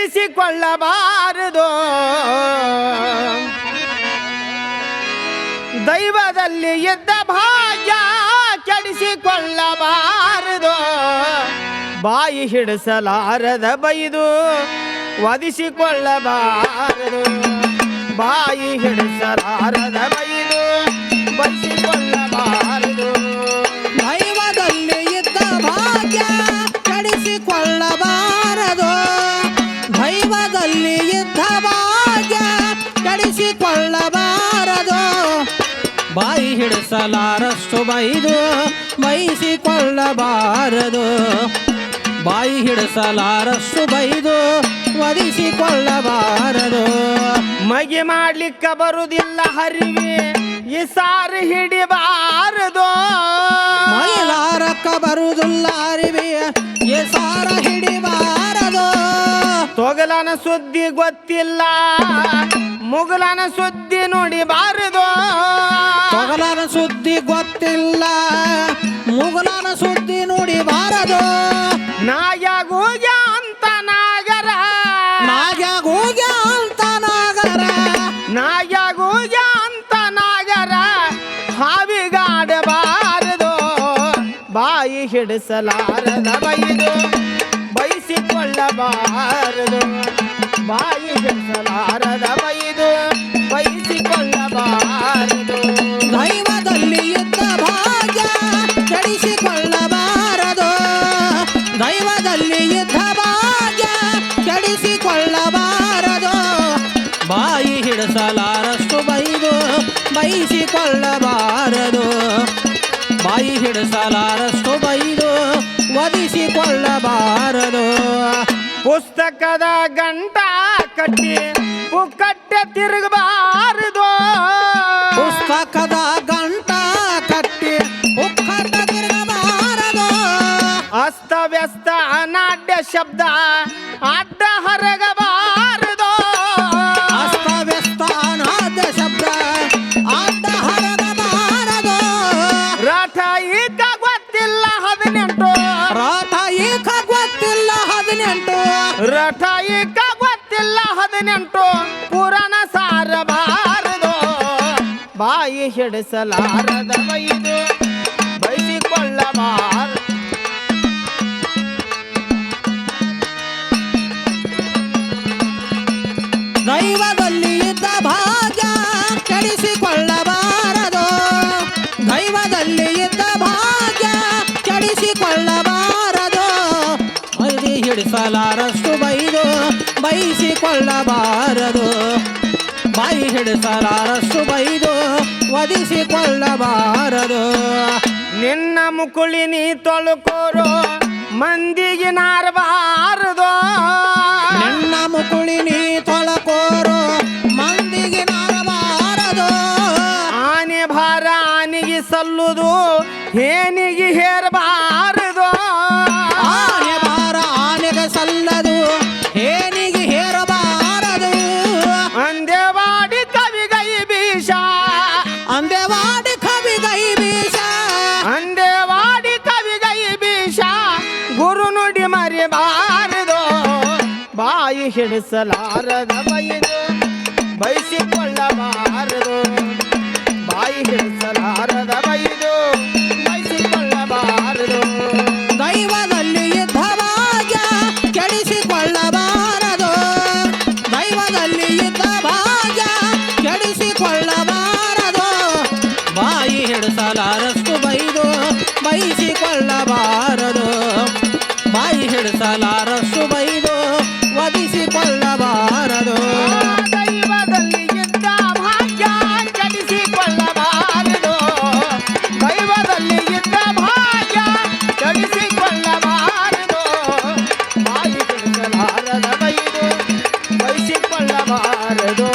ಕೆಡಿಸಿಕೊಳ್ಳಬಾರದು ದೈವದಲ್ಲಿ ಇದ್ದ ಭಾಗ್ಯ ಕೆಡಿಸಿಕೊಳ್ಳಬಾರದು. ಬಾಯಿ ಹಿಡಿಸಲಾರದ ಬೈದು ವದಿಸಿಕೊಳ್ಳಬಾರದು ಬಾಯಿ ಹಿಡಿಸಲಾರದ ಬೈದು ಬದಿಸಿಕೊಳ್ಳಬಾರದು ಕೆಡಿಸಿಕೊಳ್ಳಬಾರದು ಬಾಯಿ ಹಿಡಿಸಲಾರಷ್ಟು ಬೈದು ಬಯಸಿಕೊಳ್ಳಬಾರದು ಬಾಯಿ ಹಿಡಿಸಲಾರಷ್ಟು ಬೈದು ವಧಿಸಿಕೊಳ್ಳಬಾರದು. ಮಗಿ ಮಾಡ್ಲಿಕ್ಕ ಬರುವುದಿಲ್ಲ ಹರಿವಿ ಈ ಸಾರಿ ಹಿಡಿಬಾರದು. ಮೈಲಾರಕ್ಕ ಬರುವುದಿಲ್ಲ ಹರಿವಿ ಈ ಸಾರ ಹಿಡಿಬಾರದು. ತೊಗಲನ ಸುದ್ದಿ ಗೊತ್ತಿಲ್ಲ. ಮುಗಲನ ಸುದ್ದಿ ನೋಡಿ ಬಾರದು. ತೊಗಲನ ಸುದ್ದಿ ಗೊತ್ತಿಲ್ಲ ಮುಗಲನ ಸುದ್ದಿ ನುಡಿಬಾರದು ನಾಯಾಗೂಗ ಅಂತ ನಾಗರ. ನಾಗ್ಯಾಗೋಗ್ಯ ಅಂತ ನಾಗರ. ನಾಯಾಗೂಗ ಅಂತ ನಾಗರ. ಹಾವಿಗಾಡಬಾರದು ಬಾಯಿ ಹಿಡಿಸಲಾರದ ಬೈದು ಬಯಸಿಕೊಳ್ಳಬಾರದು ಬಾಯಿ ಹಿಡಿಸಲಾರದ ಬೈದು ಬಯಸಿಕೊಳ್ಳಬಾರದು. ದೈವದಲ್ಲಿ ಇದ್ದ ಭಾಗ್ಯ ಕೆಡಿಸಿಕೊಳ್ಳಬಾರದು. ದೈವದಲ್ಲಿ ಇದ್ದ ಭಾಗ್ಯ ಕೆಡಿಸಿಕೊಳ್ಳಬಾರದು. ಬಾಯಿ ಹಿಡಿಸಲಾರಷ್ಟು ಬೈದು ಬಯಸಿಕೊಳ್ಳಬಾರದು. ಬಾಯಿ ಹಿಡಿಸಲಾರಷ್ಟು ಬೈದು ವಧಿಸಿಕೊಳ್ಳಬಾರದು. ಪುಸ್ತಕದ ಗಂಟ ಕಟ್ಟಿ ಪುಕ್ಕಟ್ಟೆ ತಿರುಗಬಾರದು. ಪುಸ್ತಕದ ಗಂಟ ಕಟ್ಟಿ ಉಕ್ಕಟ ತಿರುಗಬಾರದು. ಅಸ್ತವ್ಯಸ್ತ ಅನಾಡ್ಯ ಶಬ್ದ ಅಡ್ಡ ಹರಗಬಾರದು. ರಥ ಈಗ ಗೊತ್ತಿಲ್ಲ ಹದಿನೆಂಟು ಪುರಾಣ ಸಾರಬಾರದು. ಬಾಯಿ ಹಿಡಿಸಲಾರದ ಬೈದು ಹಿಡಿಸಲಾರಷ್ಟು ಬೈದು ಬಯಸಿಕೊಳ್ಳಬಾರದು ಬಾಯಿ ಹಿಡಿಸಲಾರಷ್ಟು ಬೈದು ಒದಿಸಿಕೊಳ್ಳಬಾರದು ನಿನ್ನ ಮುಕುಳಿ ನೀ ತೊಳ್ಕೋರು, ಮಂದಿಗೆ ನಾರಬಾರದು. ನಿನ್ನ ಮುಕುಳಿ ನೀ ತೊಳಕೋರು, ಮಂದಿಗೆ ನಾರಬಾರದು. ಆನೆ ಭಾರ ಆನೆಗೆ ಸಲ್ಲುದು, ಹೇನಿಗೆ ಹೇರಬಾರದು. ನುಡಿ ಮರಿಬಾರದು ಬಾಯಿ ಹಿಡಿಸಲಾರದ ಬೈದು ಬಯಸಿಕೊಳ್ಳಬಾರದು ಕಡಲಾರಸು ಬೈದು ವಧಿಸಿಕೊಳ್ಳಬಾರದು ದೈವದಲ್ಲಿ ಇದ್ದ ಭಾಗ್ಯ ಜಡಿಸಿಕೊಳ್ಳಬಾರದು ದೈವದಲ್ಲಿ ಇದ್ದ ಭಾಗ್ಯ ಜಡಿಸಿಕೊಳ್ಳಬಾರದು ಬಾಯಿ ಕಡಲಾರದ ಬೈದು ಬಯಸಿಕೊಳ್ಳಬಾರದು